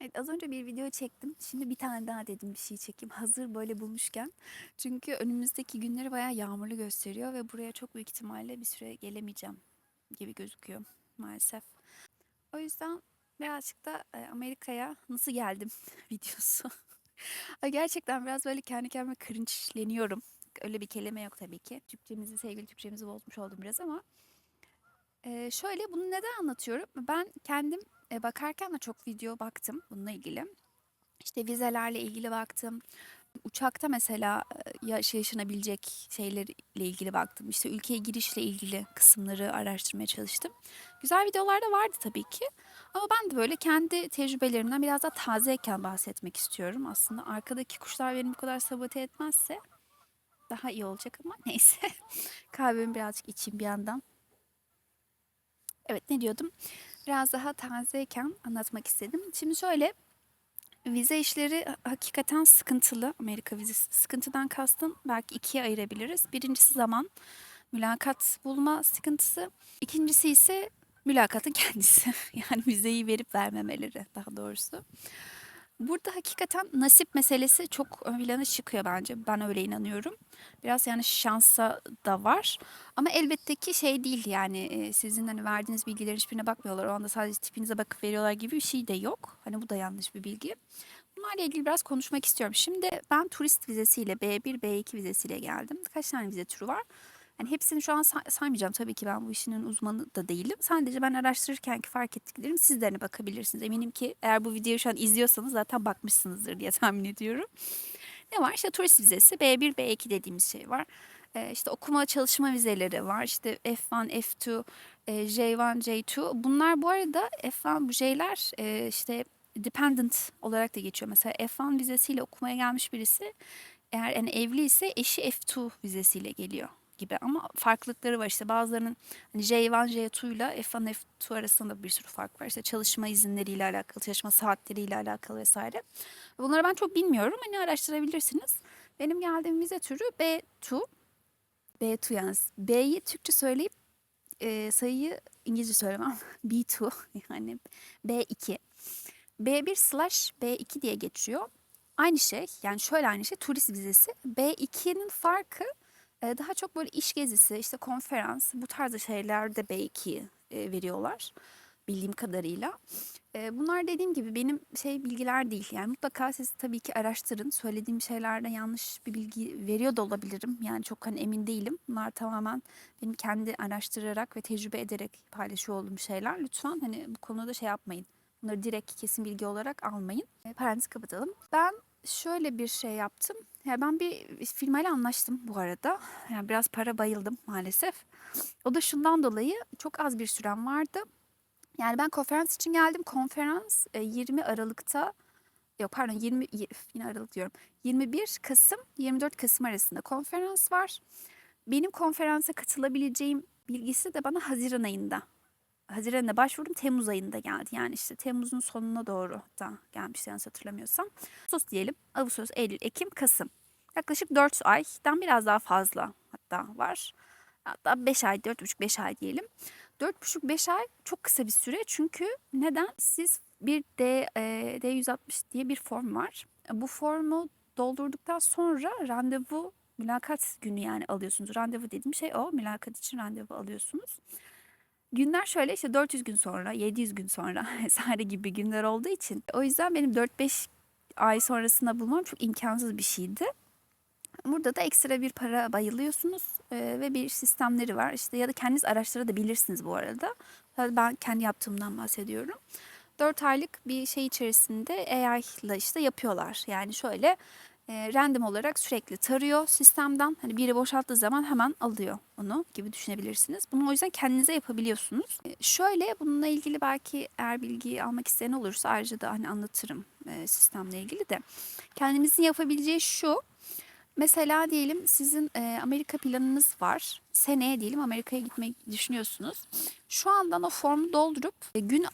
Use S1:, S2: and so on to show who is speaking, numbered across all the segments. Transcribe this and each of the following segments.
S1: Evet, az önce bir video çektim. Şimdi bir tane daha dedim bir şey çekeyim. Hazır böyle bulmuşken. Çünkü önümüzdeki günleri bayağı yağmurlu gösteriyor ve buraya çok büyük ihtimalle bir süre gelemeyeceğim gibi gözüküyor maalesef. O yüzden birazcık da e, Amerika'ya nasıl geldim videosu. Gerçekten biraz böyle kendi kendime cringe'leniyorum. Öyle bir kelime yok tabii ki. Türkçemizi, sevgili Türkçemizi bozmuş oldum biraz ama. e, şöyle bunu neden anlatıyorum? Ben kendim e, bakarken de çok video baktım bununla ilgili. İşte vizelerle ilgili baktım. Uçakta mesela e, yaş- yaşanabilecek şeylerle ilgili baktım. İşte ülkeye girişle ilgili kısımları araştırmaya çalıştım. Güzel videolar da vardı tabii ki. Ama ben de böyle kendi tecrübelerimden biraz daha tazeyken bahsetmek istiyorum. Aslında arkadaki kuşlar beni bu kadar sabote etmezse daha iyi olacak ama neyse. Kahvemi birazcık içeyim bir yandan. Evet ne diyordum? Biraz daha tazeyken anlatmak istedim. Şimdi şöyle Vize işleri hakikaten sıkıntılı. Amerika vizesi. Sıkıntıdan kastım belki ikiye ayırabiliriz. Birincisi zaman mülakat bulma sıkıntısı. İkincisi ise mülakatın kendisi. Yani vizeyi verip vermemeleri daha doğrusu. Burada hakikaten nasip meselesi çok ön plana çıkıyor bence. Ben öyle inanıyorum. Biraz yani şansa da var. Ama elbette ki şey değil yani e, sizin hani verdiğiniz bilgilerin hiçbirine bakmıyorlar. O anda sadece tipinize bakıp veriyorlar gibi bir şey de yok. Hani bu da yanlış bir bilgi. Bunlarla ilgili biraz konuşmak istiyorum. Şimdi ben turist vizesiyle B1, B2 vizesiyle geldim. Kaç tane vize türü var? Yani hepsini şu an say- saymayacağım. Tabii ki ben bu işinin uzmanı da değilim. Sadece ben araştırırken ki fark ettiklerim sizlerine bakabilirsiniz. Eminim ki eğer bu videoyu şu an izliyorsanız zaten bakmışsınızdır diye tahmin ediyorum. Ne var? İşte turist vizesi B1, B2 dediğimiz şey var. Ee, işte okuma çalışma vizeleri var. İşte F1, F2, e, J1, J2. Bunlar bu arada F1 bu J'ler e, işte dependent olarak da geçiyor. Mesela F1 vizesiyle okumaya gelmiş birisi eğer yani evli ise eşi F2 vizesiyle geliyor gibi. Ama farklılıkları var. İşte bazılarının hani J1 J2 ile F1 F2 arasında bir sürü fark var. İşte çalışma izinleriyle alakalı çalışma saatleriyle alakalı vesaire. Bunları ben çok bilmiyorum. Hani araştırabilirsiniz. Benim geldiğim vize türü B2 B2 yani B'yi Türkçe söyleyip e, sayıyı İngilizce söylemem. B2 yani B2 B1 slash B2 diye geçiyor. Aynı şey yani şöyle aynı şey turist vizesi. B2'nin farkı daha çok böyle iş gezisi, işte konferans bu tarzda şeylerde B2 e, veriyorlar bildiğim kadarıyla. Bunlar dediğim gibi benim şey bilgiler değil. Yani mutlaka siz tabii ki araştırın. Söylediğim şeylerde yanlış bir bilgi veriyor da olabilirim. Yani çok hani emin değilim. Bunlar tamamen benim kendi araştırarak ve tecrübe ederek paylaşıyor olduğum şeyler. Lütfen hani bu konuda şey yapmayın. Bunları direkt kesin bilgi olarak almayın. Parantez kapatalım. Ben şöyle bir şey yaptım. Ya ben bir firmayla anlaştım bu arada. Yani biraz para bayıldım maalesef. O da şundan dolayı çok az bir sürem vardı. Yani ben konferans için geldim. Konferans e, 20 Aralık'ta yok pardon 20 y- yine Aralık diyorum. 21 Kasım 24 Kasım arasında konferans var. Benim konferansa katılabileceğim bilgisi de bana Haziran ayında Haziran'da başvurdum. Temmuz ayında geldi. Yani işte Temmuz'un sonuna doğru da gelmişti yanlış hatırlamıyorsam. Ağustos diyelim. Ağustos, Eylül, Ekim, Kasım. Yaklaşık 4 aydan biraz daha fazla hatta var. Hatta 5 ay, 4,5-5 ay diyelim. 4,5-5 ay çok kısa bir süre. Çünkü neden? Siz bir D, e, D160 diye bir form var. Bu formu doldurduktan sonra randevu mülakat günü yani alıyorsunuz. Randevu dediğim şey o. Mülakat için randevu alıyorsunuz. Günler şöyle işte 400 gün sonra, 700 gün sonra vesaire gibi günler olduğu için o yüzden benim 4-5 ay sonrasında bulmam çok imkansız bir şeydi. Burada da ekstra bir para bayılıyorsunuz e, ve bir sistemleri var. İşte ya da kendiniz araştırabilirsiniz bu arada. Ben kendi yaptığımdan bahsediyorum. 4 aylık bir şey içerisinde AI ile işte yapıyorlar. Yani şöyle e, random olarak sürekli tarıyor sistemden. Hani biri boşalttığı zaman hemen alıyor onu gibi düşünebilirsiniz. Bunu o yüzden kendinize yapabiliyorsunuz. E, şöyle bununla ilgili belki eğer bilgi almak isteyen olursa ayrıca da hani anlatırım e, sistemle ilgili de. Kendinizin yapabileceği şu. Mesela diyelim sizin e, Amerika planınız var. Seneye diyelim Amerika'ya gitmeyi düşünüyorsunuz. Şu andan o formu doldurup e, gün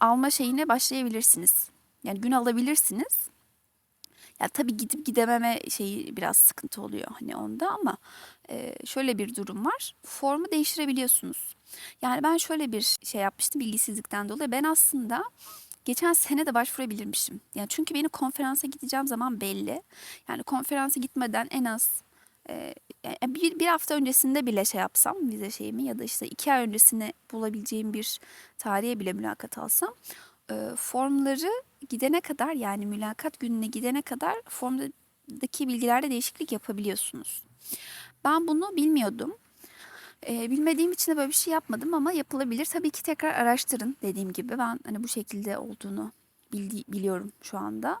S1: alma şeyine başlayabilirsiniz. Yani gün alabilirsiniz. Ya tabii gidip gidememe şeyi biraz sıkıntı oluyor hani onda ama e, şöyle bir durum var. Formu değiştirebiliyorsunuz. Yani ben şöyle bir şey yapmıştım bilgisizlikten dolayı. Ben aslında geçen sene de başvurabilirmişim. Yani çünkü benim konferansa gideceğim zaman belli. Yani konferansa gitmeden en az e, yani bir, bir hafta öncesinde bile şey yapsam vize şeyimi ya da işte iki ay öncesine bulabileceğim bir tarihe bile mülakat alsam formları gidene kadar yani mülakat gününe gidene kadar formdaki bilgilerde değişiklik yapabiliyorsunuz. Ben bunu bilmiyordum. E, bilmediğim için de böyle bir şey yapmadım ama yapılabilir. Tabii ki tekrar araştırın dediğim gibi. Ben hani bu şekilde olduğunu biliyorum şu anda.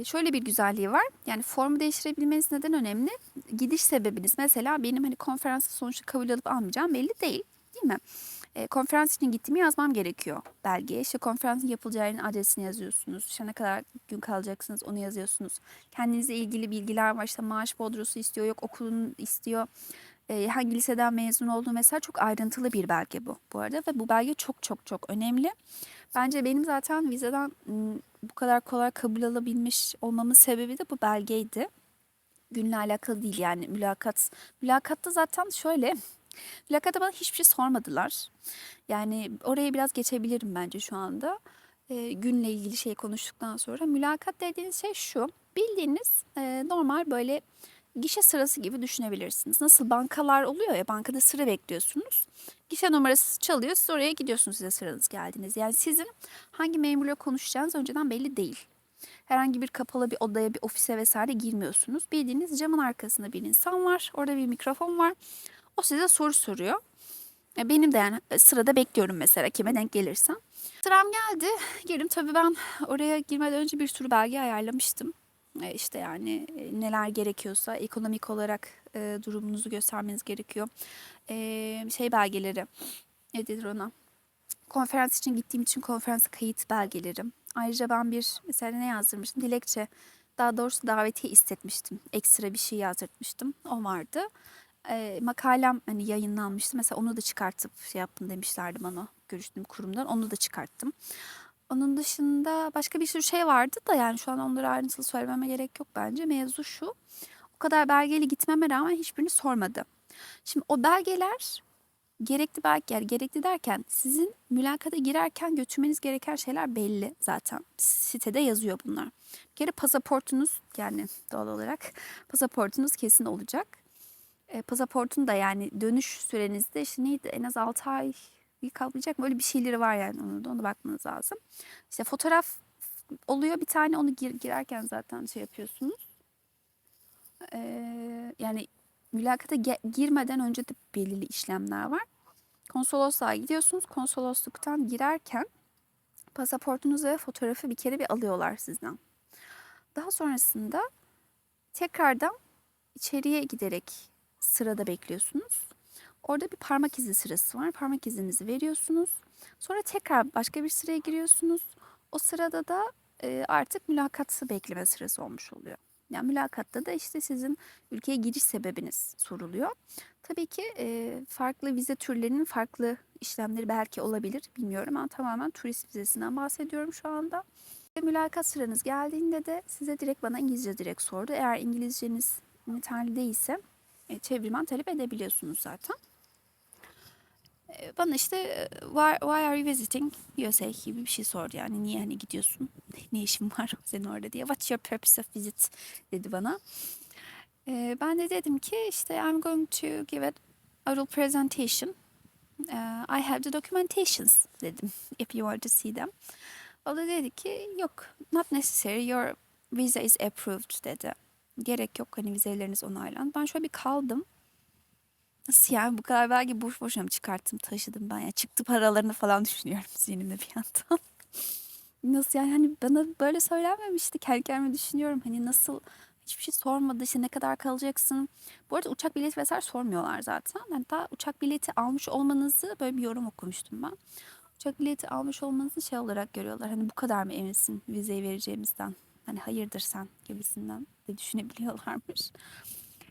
S1: E, Şöyle bir güzelliği var. Yani formu değiştirebilmeniz neden önemli? Gidiş sebebiniz. Mesela benim hani konferansa sonuçta kabul alıp almayacağım belli değil. Değil mi? E, konferans için gittiğimi yazmam gerekiyor belgeye. İşte konferansın yapılacağı yerin adresini yazıyorsunuz. İşte ne kadar gün kalacaksınız onu yazıyorsunuz. Kendinizle ilgili bilgiler var. İşte maaş bodrosu istiyor, yok okulun istiyor. E, hangi liseden mezun olduğu mesela çok ayrıntılı bir belge bu bu arada. Ve bu belge çok çok çok önemli. Bence benim zaten vizeden bu kadar kolay kabul alabilmiş olmamın sebebi de bu belgeydi. Günle alakalı değil yani mülakat. Mülakatta zaten şöyle Mülakatta bana hiçbir şey sormadılar. Yani oraya biraz geçebilirim bence şu anda. Ee, günle ilgili şey konuştuktan sonra. Mülakat dediğiniz şey şu. Bildiğiniz e, normal böyle gişe sırası gibi düşünebilirsiniz. Nasıl bankalar oluyor ya bankada sıra bekliyorsunuz. Gişe numarası çalıyor siz oraya gidiyorsunuz size sıranız geldiğiniz. Yani sizin hangi memurla konuşacağınız önceden belli değil. Herhangi bir kapalı bir odaya, bir ofise vesaire girmiyorsunuz. Bildiğiniz camın arkasında bir insan var. Orada bir mikrofon var. O size soru soruyor. E, Benim de yani sırada bekliyorum mesela kime denk gelirsem. Sıram geldi. Girdim tabii ben oraya girmeden önce bir sürü belge ayarlamıştım. E, İşte yani e, neler gerekiyorsa ekonomik olarak e, durumunuzu göstermeniz gerekiyor. E, şey belgeleri ne ona? Konferans için gittiğim için konferans kayıt belgelerim. Ayrıca ben bir mesela ne yazdırmıştım? Dilekçe. Daha doğrusu davetiye istetmiştim. Ekstra bir şey yazdırtmıştım. O vardı. E, makalem hani yayınlanmıştı. Mesela onu da çıkartıp şey yapın demişlerdi bana görüştüğüm kurumdan. Onu da çıkarttım. Onun dışında başka bir sürü şey vardı da yani şu an onları ayrıntılı söylememe gerek yok bence. Mevzu şu. O kadar belgeyle gitmeme rağmen hiçbirini sormadı. Şimdi o belgeler gerekli belge yani gerekli derken sizin mülakata girerken götürmeniz gereken şeyler belli zaten. Sitede yazıyor bunlar. Bir kere pasaportunuz yani doğal olarak pasaportunuz kesin olacak. E, pasaportun da yani dönüş sürenizde işte neydi en az 6 ay kaplayacak mı? Öyle bir şeyleri var yani onu da ona bakmanız lazım. İşte fotoğraf oluyor bir tane onu gir, girerken zaten şey yapıyorsunuz. Ee, yani mülakata ge- girmeden önce de belirli işlemler var. Konsolosluğa gidiyorsunuz. Konsolosluktan girerken pasaportunuzu ve fotoğrafı bir kere bir alıyorlar sizden. Daha sonrasında tekrardan içeriye giderek sırada bekliyorsunuz. Orada bir parmak izi sırası var. Parmak izinizi veriyorsunuz. Sonra tekrar başka bir sıraya giriyorsunuz. O sırada da e, artık mülakatı bekleme sırası olmuş oluyor. Yani mülakatta da işte sizin ülkeye giriş sebebiniz soruluyor. Tabii ki e, farklı vize türlerinin farklı işlemleri belki olabilir bilmiyorum ama tamamen turist vizesinden bahsediyorum şu anda. Mülakat sıranız geldiğinde de size direkt bana İngilizce direkt sordu. Eğer İngilizceniz yeterli değilse çevirmen talep edebiliyorsunuz zaten. E, Bana işte e, why, are you visiting USA gibi bir şey sordu yani niye hani gidiyorsun ne işin var senin orada diye what's your purpose of visit dedi bana. E, Ben de dedim ki işte I'm going to give a oral presentation. I have the documentations dedim if you want to see them. O da dedi ki yok not necessary your visa is approved dedi. Gerek yok hani vizeleriniz onaylandı. Ben şöyle bir kaldım. Nasıl yani bu kadar belge boş boşuna mı çıkarttım taşıdım ben ya çıktı paralarını falan düşünüyorum zihnimde bir yandan. Nasıl yani hani bana böyle söylenmemişti kendi kendime düşünüyorum hani nasıl hiçbir şey sormadı işte ne kadar kalacaksın. Bu arada uçak bileti vesaire sormuyorlar zaten. Hatta uçak bileti almış olmanızı böyle bir yorum okumuştum ben. Uçak bileti almış olmanızı şey olarak görüyorlar. Hani bu kadar mı eminsin vizeyi vereceğimizden? Hani hayırdır sen gibisinden de düşünebiliyorlarmış.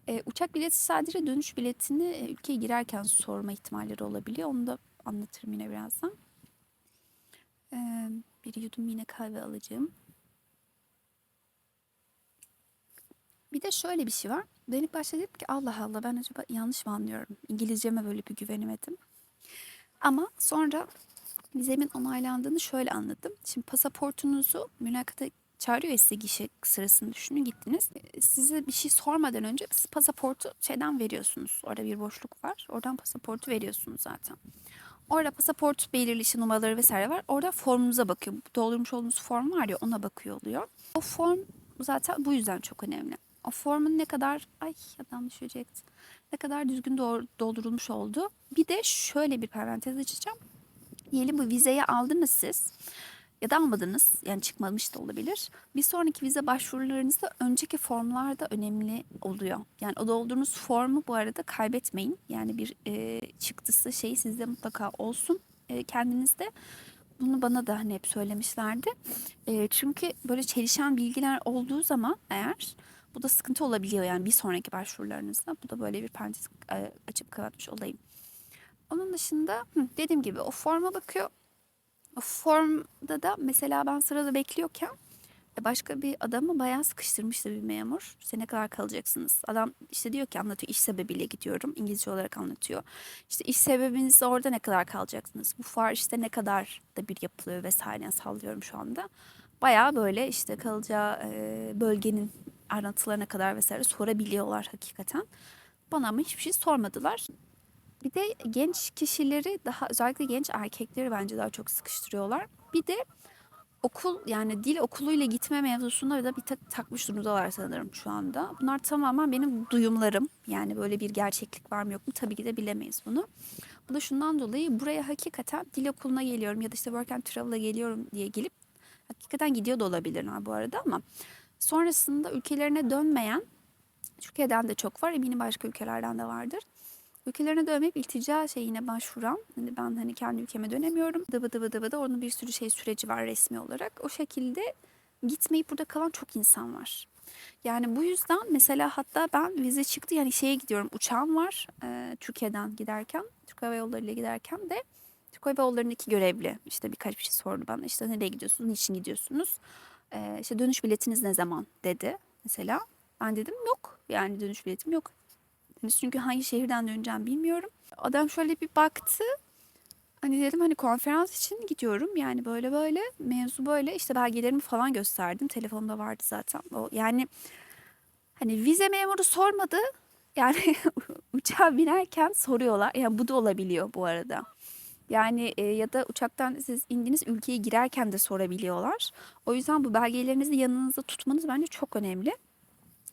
S1: E, uçak bileti sadece dönüş biletini e, ülkeye girerken sorma ihtimalleri olabiliyor. Onu da anlatırım yine birazdan. E, bir yudum yine kahve alacağım. Bir de şöyle bir şey var. İlk başta dedim ki Allah Allah ben acaba yanlış mı anlıyorum? İngilizceme böyle bir güvenemedim. Ama sonra Vizemin onaylandığını şöyle anladım. Şimdi pasaportunuzu mülakata çağırıyor size gişe sırasında düşünün gittiniz. E, Size bir şey sormadan önce siz pasaportu şeyden veriyorsunuz. Orada bir boşluk var. Oradan pasaportu veriyorsunuz zaten. Orada pasaport belirli işte numaraları vesaire var. Orada formunuza bakıyor. Doldurmuş olduğunuz form var ya ona bakıyor oluyor. O form zaten bu yüzden çok önemli. O formun ne kadar ay adam düşecekti. Ne kadar düzgün doldurulmuş oldu. Bir de şöyle bir parantez açacağım. Diyelim bu vizeyi aldınız siz ya da almadınız yani çıkmamış da olabilir. Bir sonraki vize başvurularınızda önceki formlar da önemli oluyor. Yani o doldurduğunuz formu bu arada kaybetmeyin. Yani bir e, çıktısı şeyi sizde mutlaka olsun e, kendinizde. Bunu bana da hani hep söylemişlerdi. E, çünkü böyle çelişen bilgiler olduğu zaman eğer bu da sıkıntı olabiliyor yani bir sonraki başvurularınızda. Bu da böyle bir parantez e, açıp kapatmış olayım. Onun dışında dediğim gibi o forma bakıyor. Formda da mesela ben sırada bekliyorken e, başka bir adamı bayağı sıkıştırmıştı bir memur. İşte ne kadar kalacaksınız? Adam işte diyor ki anlatıyor iş sebebiyle gidiyorum. İngilizce olarak anlatıyor. İşte iş sebebiniz orada ne kadar kalacaksınız? Bu fuar işte ne kadar da bir yapılıyor vesaire Yani sallıyorum şu anda. Bayağı böyle işte kalacağı e, bölgenin ayrıntılarına kadar vesaire sorabiliyorlar hakikaten. Bana ama hiçbir şey sormadılar. Bir de genç kişileri daha özellikle genç erkekleri bence daha çok sıkıştırıyorlar. Bir de okul yani dil okuluyla gitme mevzusunda da bir tak, takmış durumdalar sanırım şu anda. Bunlar tamamen benim duyumlarım. Yani böyle bir gerçeklik var mı yok mu tabii ki de bilemeyiz bunu. Bu da şundan dolayı buraya hakikaten dil okuluna geliyorum ya da işte work and travel'a geliyorum diye gelip hakikaten gidiyor da olabilirler bu arada ama sonrasında ülkelerine dönmeyen Türkiye'den de çok var eminim başka ülkelerden de vardır ülkelerine dönmeyip iltica şeyine başvuran hani ben hani kendi ülkeme dönemiyorum dıvı dıvı dıvı da onun bir sürü şey süreci var resmi olarak. O şekilde gitmeyip burada kalan çok insan var. Yani bu yüzden mesela hatta ben vize çıktı yani şeye gidiyorum uçağım var e, Türkiye'den giderken Türk Hava Yolları ile giderken de Türk Hava Yolları'ndaki görevli işte birkaç bir şey sordu bana işte nereye gidiyorsunuz niçin gidiyorsunuz? E, işte dönüş biletiniz ne zaman? dedi mesela. Ben dedim yok yani dönüş biletim yok Henüz çünkü hangi şehirden döneceğim bilmiyorum. Adam şöyle bir baktı. Hani dedim hani konferans için gidiyorum. Yani böyle böyle mevzu böyle işte belgelerimi falan gösterdim. Telefonumda vardı zaten. O yani hani vize memuru sormadı. Yani uçağa binerken soruyorlar. Yani bu da olabiliyor bu arada. Yani e, ya da uçaktan siz indiğiniz ülkeye girerken de sorabiliyorlar. O yüzden bu belgelerinizi yanınızda tutmanız bence çok önemli.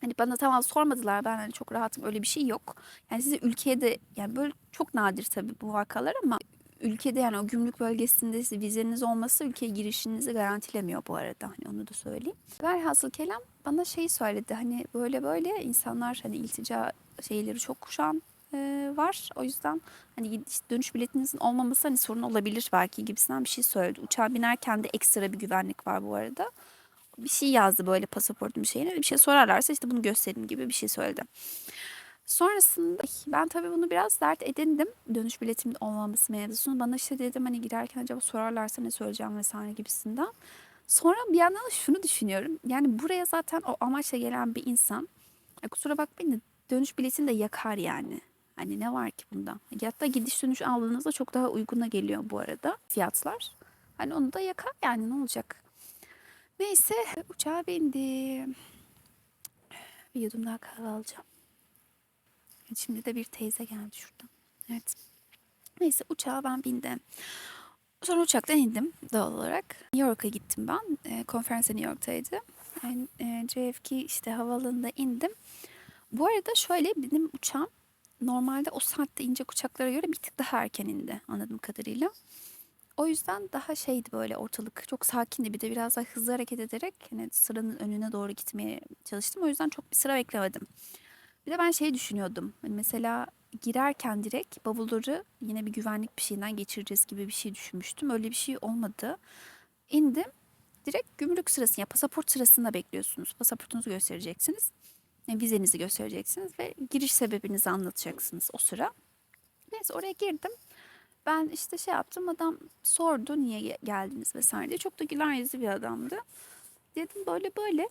S1: Hani bana tamam sormadılar ben hani çok rahatım öyle bir şey yok. Yani size ülkeye de yani böyle çok nadir tabii bu vakalar ama ülkede yani o gümrük bölgesinde vizeniz olması ülkeye girişinizi garantilemiyor bu arada hani onu da söyleyeyim. Velhasıl kelam bana şey söyledi hani böyle böyle insanlar hani iltica şeyleri çok kuşan e, var. O yüzden hani işte dönüş biletinizin olmaması hani sorun olabilir belki gibisinden bir şey söyledi. Uçağa binerken de ekstra bir güvenlik var bu arada bir şey yazdı böyle pasaportun bir şeyine. Bir şey sorarlarsa işte bunu göstereyim gibi bir şey söyledi. Sonrasında ben tabii bunu biraz dert edindim. Dönüş biletimin olmaması mevzusunu. Bana işte dedim hani giderken acaba sorarlarsa ne söyleyeceğim vesaire gibisinden. Sonra bir yandan da şunu düşünüyorum. Yani buraya zaten o amaçla gelen bir insan. Ya kusura bakmayın da dönüş biletini de yakar yani. Hani ne var ki bunda? Hatta gidiş dönüş aldığınızda çok daha uyguna geliyor bu arada fiyatlar. Hani onu da yakar yani ne olacak? Neyse uçağa bindim. Bir yudum daha kahve alacağım. Şimdi de bir teyze geldi şuradan. Evet. Neyse uçağa ben bindim. Sonra uçaktan indim doğal olarak. New York'a gittim ben. E, konferansa New York'taydı. Yani, e, JFK işte havaalanında indim. Bu arada şöyle benim uçağım normalde o saatte inecek uçaklara göre bir tık daha erken indi anladığım kadarıyla. O yüzden daha şeydi böyle ortalık çok sakindi bir de biraz daha hızlı hareket ederek hani sıranın önüne doğru gitmeye çalıştım. O yüzden çok bir sıra beklemedim. Bir de ben şey düşünüyordum. Hani mesela girerken direkt bavulları yine bir güvenlik bir şeyinden geçireceğiz gibi bir şey düşünmüştüm. Öyle bir şey olmadı. İndim. Direkt gümrük sırasında, pasaport sırasında bekliyorsunuz. Pasaportunuzu göstereceksiniz. Yani vizenizi göstereceksiniz ve giriş sebebinizi anlatacaksınız o sıra. Neyse oraya girdim. Ben işte şey yaptım adam sordu niye geldiniz vesaire diye. Çok da güler yüzlü bir adamdı. Dedim böyle böyle.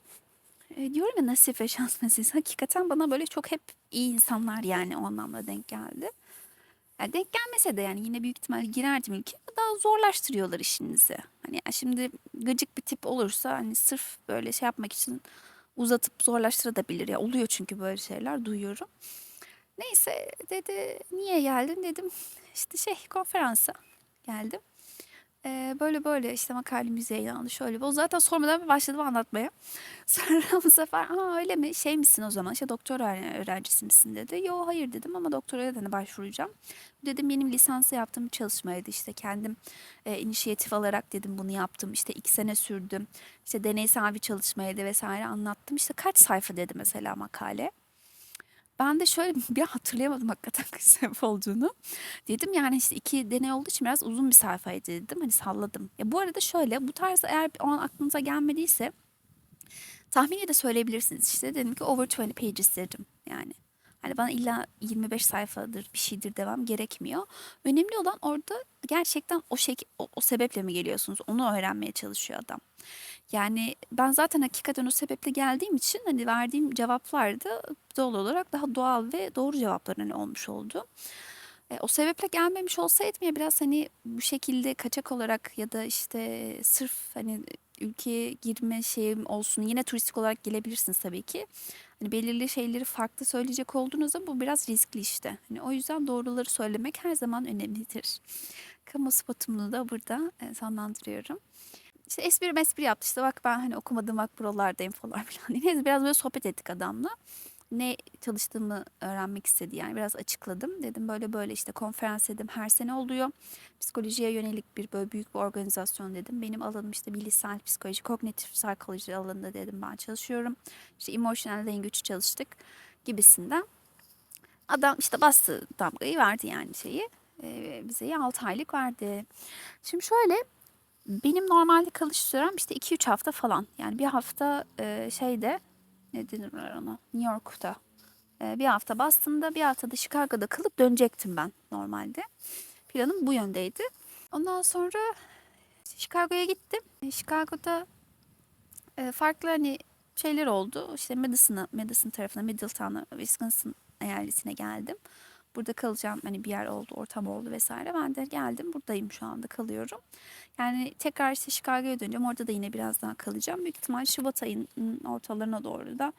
S1: E, diyorum ya nasip ve şans meselesi. Hakikaten bana böyle çok hep iyi insanlar yani o anlamda denk geldi. Yani denk gelmese de yani yine büyük ihtimalle girerdim ülke daha zorlaştırıyorlar işinizi. Hani şimdi gıcık bir tip olursa hani sırf böyle şey yapmak için uzatıp zorlaştırabilir ya. Oluyor çünkü böyle şeyler duyuyorum. Neyse dedi niye geldin dedim işte şey konferansa geldim. Ee, böyle böyle işte makalemiz yayınlandı şöyle. O zaten sormadan başladım anlatmaya. Sonra bu sefer aa öyle mi şey misin o zaman işte doktor öğren- öğrencisi misin dedi. Yo hayır dedim ama doktoraya da hani başvuracağım. Dedim benim lisansı yaptığım bir çalışmaydı işte kendim e, inisiyatif alarak dedim bunu yaptım. İşte iki sene sürdüm. İşte deneysel bir çalışmaydı vesaire anlattım. İşte kaç sayfa dedi mesela makale. Ben de şöyle bir hatırlayamadım hakikaten kaç olduğunu. Dedim yani işte iki deney olduğu için biraz uzun bir sayfaydı dedim. Hani salladım. Ya bu arada şöyle bu tarz eğer o an aklınıza gelmediyse tahmini de söyleyebilirsiniz işte. Dedim ki over 20 pages dedim yani. Hani bana illa 25 sayfadır bir şeydir demem gerekmiyor. Önemli olan orada gerçekten o şey o, o sebeple mi geliyorsunuz? Onu öğrenmeye çalışıyor adam. Yani ben zaten hakikaten o sebeple geldiğim için hani verdiğim cevaplar da doğal olarak daha doğal ve doğru cevaplar hani olmuş oldu. E, o sebeple gelmemiş olsaydım ya biraz hani bu şekilde kaçak olarak ya da işte sırf hani ülkeye girme şeyim olsun yine turistik olarak gelebilirsiniz tabii ki. Hani belirli şeyleri farklı söyleyecek olduğunuzda bu biraz riskli işte. Hani o yüzden doğruları söylemek her zaman önemlidir. Kamu spotumu da burada e, sonlandırıyorum. İşte espri mespri yaptı işte bak ben hani okumadım bak buralardayım falan filan. Neyse biraz böyle sohbet ettik adamla. Ne çalıştığımı öğrenmek istedi yani biraz açıkladım. Dedim böyle böyle işte konferans dedim her sene oluyor. Psikolojiye yönelik bir böyle büyük bir organizasyon dedim. Benim alanım işte bilişsel psikoloji, kognitif psikoloji alanında dedim ben çalışıyorum. İşte emotional language çalıştık gibisinden. Adam işte bastı damgayı verdi yani şeyi. E, vizeyi 6 aylık verdi. Şimdi şöyle benim normalde kalış sürem işte 2-3 hafta falan. Yani bir hafta e, şeyde ne denirler ona New York'ta. E, bir hafta Boston'da bir hafta da Chicago'da kalıp dönecektim ben normalde. Planım bu yöndeydi. Ondan sonra Chicago'ya gittim. E, Chicago'da e, farklı hani şeyler oldu. İşte Madison'a, Madison tarafına, Middletown'a, Wisconsin eyaletine geldim. Burada kalacağım hani bir yer oldu, ortam oldu vesaire. Ben de geldim buradayım şu anda kalıyorum. Yani tekrar işte Chicago'ya döneceğim. Orada da yine biraz daha kalacağım. Büyük ihtimal Şubat ayının ortalarına doğru da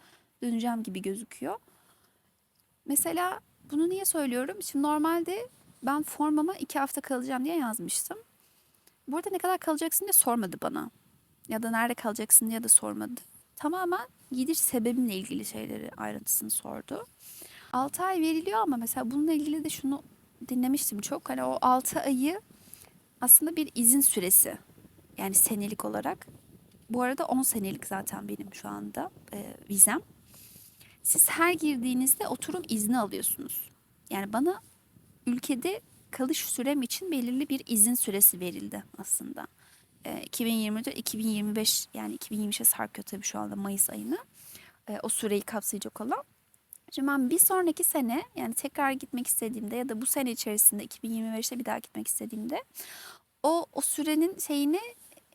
S1: döneceğim gibi gözüküyor. Mesela bunu niye söylüyorum? Şimdi normalde ben formama iki hafta kalacağım diye yazmıştım. Burada ne kadar kalacaksın diye sormadı bana. Ya da nerede kalacaksın diye de sormadı. Tamamen gidiş sebebimle ilgili şeyleri ayrıntısını sordu. 6 ay veriliyor ama mesela bununla ilgili de şunu dinlemiştim çok. Hani o 6 ayı aslında bir izin süresi. Yani senelik olarak. Bu arada 10 senelik zaten benim şu anda e, vizem. Siz her girdiğinizde oturum izni alıyorsunuz. Yani bana ülkede kalış sürem için belirli bir izin süresi verildi aslında. E, 2024-2025 yani 2025'e sarkıyor tabii şu anda Mayıs ayını. E, o süreyi kapsayacak olan. Şimdi ben bir sonraki sene yani tekrar gitmek istediğimde ya da bu sene içerisinde 2025'te bir daha gitmek istediğimde o o sürenin şeyini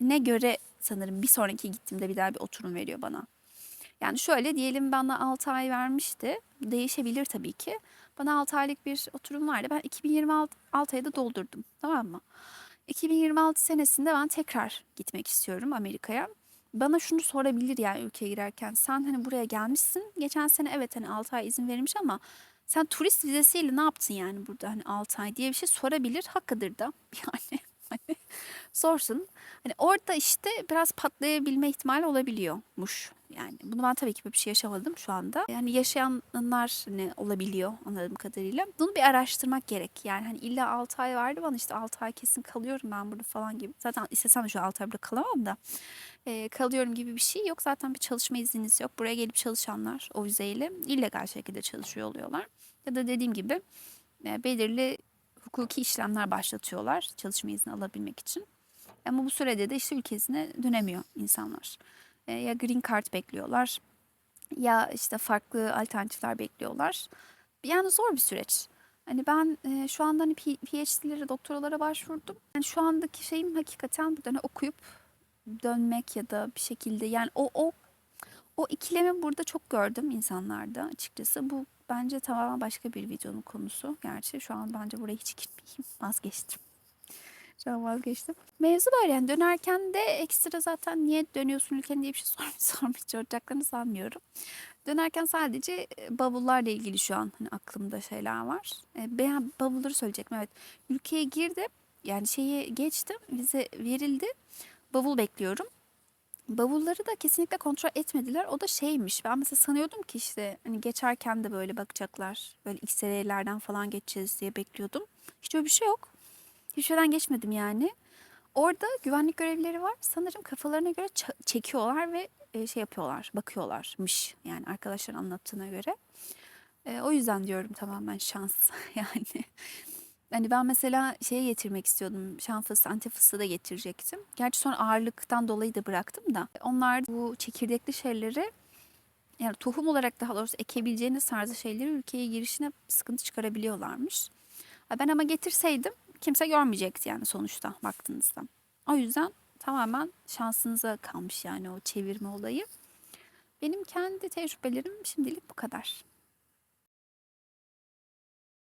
S1: ne göre sanırım bir sonraki gittiğimde bir daha bir oturum veriyor bana. Yani şöyle diyelim bana 6 ay vermişti. Değişebilir tabii ki. Bana 6 aylık bir oturum vardı. Ben 2026 ayda doldurdum. Tamam mı? 2026 senesinde ben tekrar gitmek istiyorum Amerika'ya bana şunu sorabilir yani ülkeye girerken. Sen hani buraya gelmişsin. Geçen sene evet hani 6 ay izin verilmiş ama sen turist vizesiyle ne yaptın yani burada hani 6 ay diye bir şey sorabilir. Hakkıdır da yani hani sorsun. Hani orada işte biraz patlayabilme ihtimali olabiliyormuş. Yani bunu ben tabii ki bir şey yaşamadım şu anda. Yani yaşayanlar ne olabiliyor anladığım kadarıyla. Bunu bir araştırmak gerek. Yani hani illa 6 ay vardı bana işte 6 ay kesin kalıyorum ben burada falan gibi. Zaten istesem şu 6 ay burada kalamam da. E, kalıyorum gibi bir şey yok. Zaten bir çalışma izniniz yok. Buraya gelip çalışanlar o vizeyle illegal şekilde çalışıyor oluyorlar. Ya da dediğim gibi e, belirli hukuki işlemler başlatıyorlar çalışma izni alabilmek için. Ama bu sürede de işte ülkesine dönemiyor insanlar. E, ya green card bekliyorlar ya işte farklı alternatifler bekliyorlar. Yani zor bir süreç. Hani ben e, şu anda hani PhD'lere, doktoralara başvurdum. Yani şu andaki şeyim hakikaten burada hani okuyup dönmek ya da bir şekilde yani o o o ikilemi burada çok gördüm insanlarda açıkçası. Bu bence tamamen başka bir videonun konusu. Gerçi şu an bence buraya hiç girmeyeyim. Vazgeçtim. Şu an vazgeçtim. Mevzu böyle yani dönerken de ekstra zaten niye dönüyorsun ülkene diye bir şey sormuş soracaklarını sanmıyorum. Dönerken sadece e, bavullarla ilgili şu an hani aklımda şeyler var. E, Ben bavulları söyleyecektim evet. Ülkeye girdim yani şeyi geçtim vize verildi. Bavul bekliyorum. Bavulları da kesinlikle kontrol etmediler. O da şeymiş. Ben mesela sanıyordum ki işte hani geçerken de böyle bakacaklar. Böyle X-ray'lerden falan geçeceğiz diye bekliyordum. Hiç öyle bir şey yok. Hiçbir geçmedim yani. Orada güvenlik görevlileri var. Sanırım kafalarına göre çekiyorlar ve e, şey yapıyorlar, bakıyorlarmış. Yani arkadaşların anlattığına göre. E, o yüzden diyorum tamamen şans yani. Hani ben mesela şeye getirmek istiyordum. Şan fıstığı, antep fıstığı da getirecektim. Gerçi sonra ağırlıktan dolayı da bıraktım da. Onlar bu çekirdekli şeyleri yani tohum olarak daha doğrusu ekebileceğiniz tarzı şeyleri ülkeye girişine sıkıntı çıkarabiliyorlarmış. Ben ama getirseydim kimse görmeyecekti yani sonuçta baktığınızda. O yüzden tamamen şansınıza kalmış yani o çevirme olayı. Benim kendi tecrübelerim şimdilik bu kadar.